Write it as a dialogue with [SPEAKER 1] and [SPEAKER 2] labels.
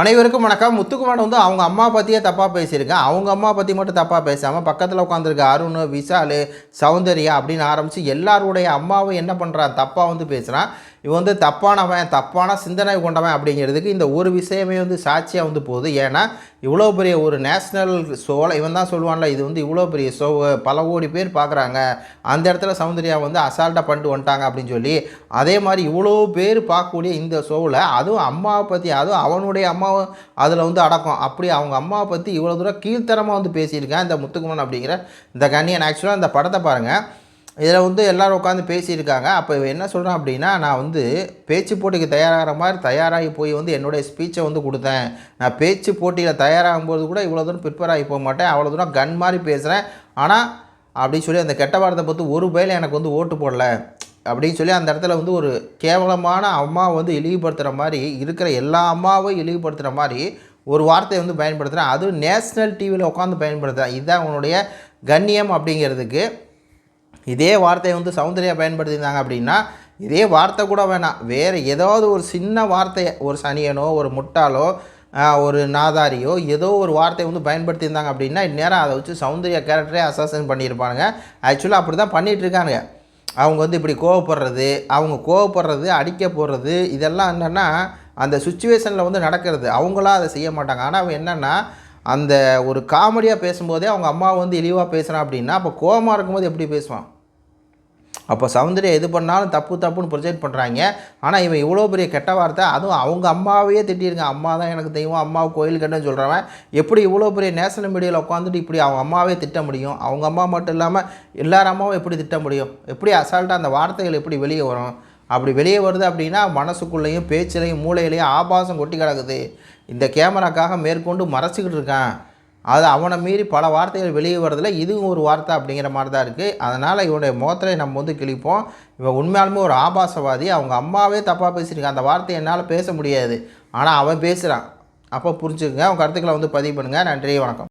[SPEAKER 1] அனைவருக்கும் வணக்கம். முத்துக்குமார் வந்து அவங்க அம்மா பற்றியே தப்பாக பேசியிருக்கேன். அவங்க அம்மா பற்றி மட்டும் தப்பாக பேசாமல் பக்கத்தில் உட்காந்துருக்க அருண் விஷால் சௌந்தர்யா அப்படின்னு ஆரம்பித்து எல்லாருடைய அம்மாவும் என்ன பண்ணுறான் தப்பாக வந்து பேசுகிறான் இவன் வந்து தப்பானவன் தப்பான சிந்தனை கொண்டவன் அப்படிங்கிறதுக்கு இந்த ஒரு விஷயமே வந்து சாட்சியாக வந்து போகுது. ஏன்னா இவ்வளோ பெரிய ஒரு நேஷ்னல் ஷோவில் இவன் தான் சொல்லுவான்ல இது வந்து இவ்வளோ பெரிய ஷோ பல கோடி பேர் பார்க்குறாங்க. அந்த இடத்துல சௌந்தர்யா வந்து அசால்ட்டாக பண்ணிட்டு வந்துட்டாங்க அப்படின்னு சொல்லி அதே மாதிரி இவ்வளோ பேர் பார்க்கக்கூடிய இந்த ஷோவில் அதுவும் அம்மாவை பற்றி அதுவும் அவனுடைய அம்மாவும் அதில் வந்து அடக்கம். அப்படி அவங்க அம்மாவை பற்றி இவ்வளோ தூரம் கீழ்த்தரமாக வந்து பேசியிருக்கேன் இந்த முத்துக்குமன் அப்படிங்கிற இந்த கண்ணியன். ஆக்சுவலாக இந்த படத்தை பாருங்கள் இதில் வந்து எல்லோரும் உட்காந்து பேசியிருக்காங்க. அப்போ இவன் என்ன சொல்கிறான் அப்படின்னா நான் வந்து பேச்சு போட்டிக்கு தயாராகிற மாதிரி தயாராகி போய் வந்து என்னுடைய ஸ்பீச்சை வந்து கொடுத்தேன். நான் பேச்சு போட்டியில் தயாராகும் போது கூட இவ்வளோ தூரம் ப்ரிப்பேர் ஆகி போக மாட்டேன். அவ்வளோ தூரம் கன் மாதிரி பேசுகிறேன் ஆனால் அப்படின்னு சொல்லி அந்த கெட்ட வார்த்தை பார்த்து ஒரு பயில எனக்கு வந்து ஓட்டு போடல. அப்படின்னு சொல்லி அந்த இடத்துல வந்து ஒரு கேவலமான அம்மா வந்து இழிவுபடுத்துகிற மாதிரி இருக்கிற எல்லா அம்மாவும் இழிவுபடுத்துகிற மாதிரி ஒரு வார்த்தையை வந்து பயன்படுத்துகிறேன் அதுவும் நேஷ்னல் டிவியில் உட்காந்து பயன்படுத்துகிறேன் இதுதான் உன்னுடைய கண்ணியம் அப்படிங்கிறதுக்கு. இதே வார்த்தையை வந்து சௌந்தர்யா பயன்படுத்தியிருந்தாங்க அப்படின்னா இதே வார்த்தை கூட வேணாம். வேறு ஏதாவது ஒரு சின்ன வார்த்தையை ஒரு சனியனோ ஒரு முட்டாளோ ஒரு நாதாரியோ ஏதோ ஒரு வார்த்தையை வந்து பயன்படுத்தியிருந்தாங்க அப்படின்னா இந்நேரம் அதை வச்சு சௌந்தர்யா கேரக்டரே அசாசன் பண்ணியிருப்பானுங்க. ஆக்சுவலாக அப்படி தான் பண்ணிகிட்ருக்கானுங்க. அவங்க வந்து இப்படி கோவப்படுறது அவங்க கோவப்படுறது அடிக்க போடுறது இதெல்லாம் என்னென்னா அந்த சுச்சுவேஷனில் வந்து நடக்கிறது. அவங்களாம் அதை செய்ய மாட்டாங்க. ஆனால் அவன் என்னென்னா அந்த ஒரு காமெடியாக பேசும்போதே அவங்க அம்மா வந்து இழிவாக பேசுகிறான் அப்படின்னா அப்போ கோவமாக இருக்கும்போது எப்படி பேசுவான்? அப்போ சௌந்தர்யா எது பண்ணாலும் தப்பு தப்புன்னு ப்ரொஜெக்ட் பண்ணுறாங்க ஆனால் இவன் இவ்வளோ பெரிய கெட்ட வார்த்தை அதுவும் அவங்க அம்மாவையே திட்டியிருக்கான் அம்மா தான் எனக்கு தெய்வம் அம்மா கோயில் கட்டுன்னு சொல்கிறவன் எப்படி இவ்வளோ பெரிய நேஷனல் மீடியாவில் உட்காந்துட்டு இப்படி அவங்க அம்மாவே திட்ட முடியும்? அவங்க அம்மா மட்டும் இல்லாமல் எல்லார் அம்மாவும் எப்படி திட்ட முடியும்? எப்படி அசால்ட்டாக அந்த வார்த்தைகள் எப்படி வெளியே வரும்? அப்படி வெளியே வருது அப்படின்னா மனசுக்குள்ளேயும் பேச்சிலையும் மூளையிலையும் ஆபாசம் கொட்டி கிடக்குது. இந்த கேமராக்காக மேற்கொண்டு மறைச்சிக்கிட்டு இருக்கான். அது அவனை மீறி பல வார்த்தைகள் வெளியே வரதில்ல இதுவும் ஒரு வார்த்தை அப்படிங்கிற மாதிரி தான் இருக்குது அதனால் இவனுடைய முகத்தில் நம்ம வந்து கிழிப்போம். இவன் உண்மையாலுமே ஒரு ஆபாசவாதி. அவங்க அம்மாவே தப்பாக பேசியிருக்கான் அந்த வார்த்தையை என்னால் பேச முடியாது. ஆனால் அவன் பேசுகிறான் அப்போ புரிஞ்சுக்கங்க. அவன் கருத்துக்களை வந்து பதிவு பண்ணுங்கள் நன்றி வணக்கம்.